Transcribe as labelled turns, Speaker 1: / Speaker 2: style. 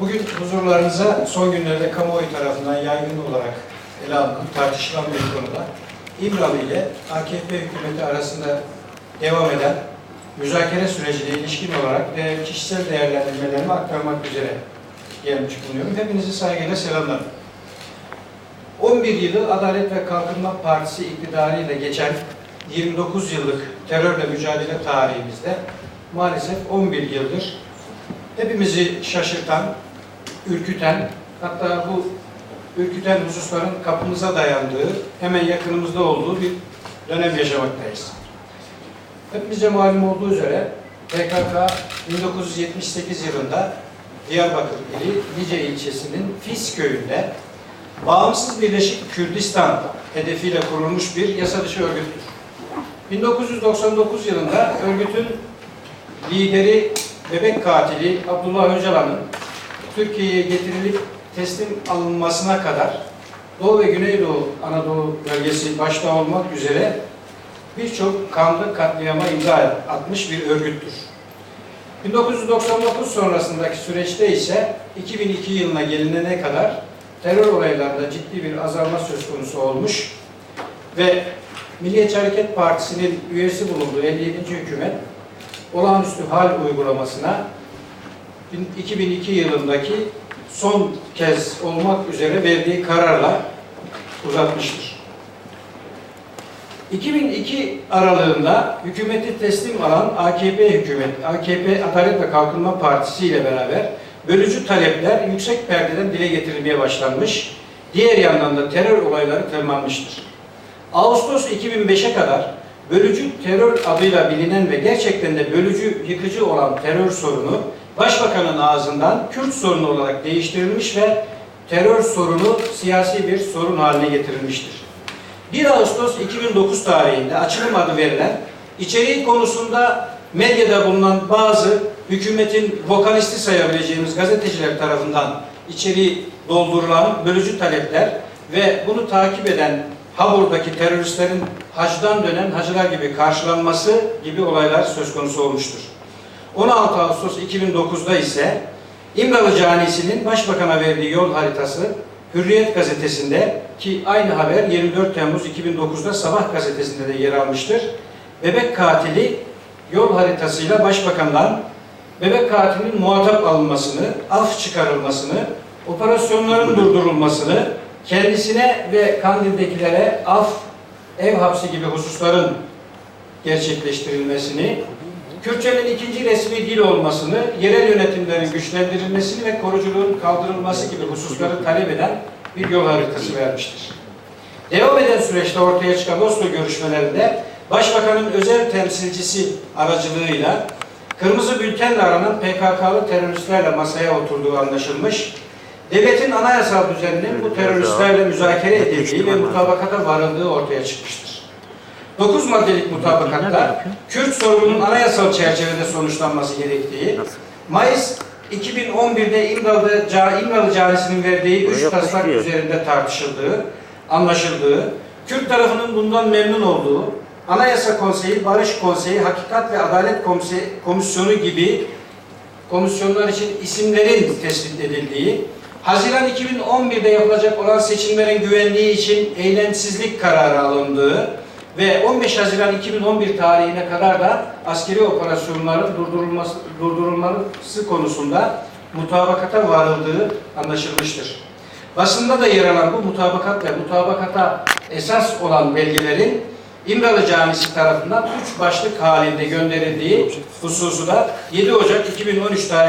Speaker 1: Bugün huzurlarınıza son günlerde kamuoyu tarafından yaygın olarak ele alınan, tartışılan bir konuda İmralı ile AKP hükümeti arasında devam eden müzakere sürecine ilişkin olarak de, kişisel değerlendirmelerimi aktarmak üzere gelmiş bulunuyorum. Hepinizi saygıyla selamlarım. 11 yılı Adalet ve Kalkınma Partisi iktidarıyla geçen 29 yıllık terörle mücadele tarihimizde maalesef 11 yıldır hepimizi şaşırtan, ürküten, hatta bu ürküten hususların kapımıza dayandığı, hemen yakınımızda olduğu bir dönem yaşamaktayız. Hepimize malum olduğu üzere PKK 1978 yılında Diyarbakır ili Lice ilçesinin Fis köyünde Bağımsız Birleşik Kürdistan hedefiyle kurulmuş bir yasa dışı örgüttür. 1999 yılında örgütün lideri bebek katili Abdullah Öcalan'ın Türkiye'ye getirilip teslim alınmasına kadar Doğu ve Güneydoğu Anadolu bölgesi başta olmak üzere birçok kanlı katliama imza atmış bir örgüttür. 1999 sonrasındaki süreçte ise 2002 yılına gelinene kadar terör olaylarında ciddi bir azalma söz konusu olmuş ve Milliyetçi Hareket Partisi'nin üyesi bulunduğu 57. hükümet olağanüstü hal uygulamasına 2002 yılındaki son kez olmak üzere verdiği kararla uzatmıştır. 2002 aralığında hükümeti teslim alan AKP hükümet, AKP Adalet ve Kalkınma Partisi ile beraber bölücü talepler yüksek perdeden dile getirilmeye başlanmış. Diğer yandan da terör olayları tırmanmıştır. Ağustos 2005'e kadar bölücü terör adıyla bilinen ve gerçekten de bölücü, yıkıcı olan terör sorunu Başbakanın ağzından Kürt sorunu olarak değiştirilmiş ve terör sorunu siyasi bir sorun haline getirilmiştir. 1 Ağustos 2009 tarihinde açılım adı verilen içeriği konusunda medyada bulunan bazı hükümetin vokalisti sayabileceğimiz gazeteciler tarafından içeriği doldurulan bölücü talepler ve bunu takip eden Habur'daki teröristlerin hacdan dönen hacılar gibi karşılanması gibi olaylar söz konusu olmuştur. 16 Ağustos 2009'da ise İmralı Canisi'nin Başbakan'a verdiği yol haritası Hürriyet gazetesinde ki aynı haber 24 Temmuz 2009'da Sabah gazetesinde de yer almıştır. Bebek katili yol haritasıyla Başbakan'dan bebek katilinin muhatap alınmasını, af çıkarılmasını, operasyonların durdurulmasını, kendisine ve Kandil'dekilere af, ev hapsi gibi hususların gerçekleştirilmesini, Kürtçenin ikinci resmi dil olmasını, yerel yönetimlerin güçlendirilmesini ve koruculuğun kaldırılması gibi hususları talep eden bir yol haritası vermiştir. Devam eden süreçte ortaya çıkan Oslo görüşmelerinde Başbakanın özel temsilcisi aracılığıyla kırmızı bültenle aranan PKK'lı teröristlerle masaya oturduğu anlaşılmış, devletin anayasal düzeninin bu teröristlerle müzakere edildiği ve mutabakata varıldığı ortaya çıkmıştır. 9 maddelik mutabakatta Kürt sorununun anayasal çerçevede sonuçlanması gerektiği, Mayıs 2011'de İmralı, İmralı Canisi'nin verdiği üç taslak üzerinde tartışıldığı, anlaşıldığı, Kürt tarafının bundan memnun olduğu, Anayasa Konseyi, Barış Konseyi, Hakikat ve Adalet Komisyonu gibi komisyonlar için isimlerin tespit edildiği, Haziran 2011'de yapılacak olan seçimlerin güvenliği için eylemsizlik kararı alındığı ve 15 Haziran 2011 tarihine kadar da askeri operasyonların durdurulması, durdurulması konusunda mutabakata varıldığı anlaşılmıştır. Basında da yer alan bu mutabakat ve mutabakata esas olan belgelerin İmralı Camisi tarafından üç başlık halinde gönderildiği hususu da 7 Ocak 2013 tarihinde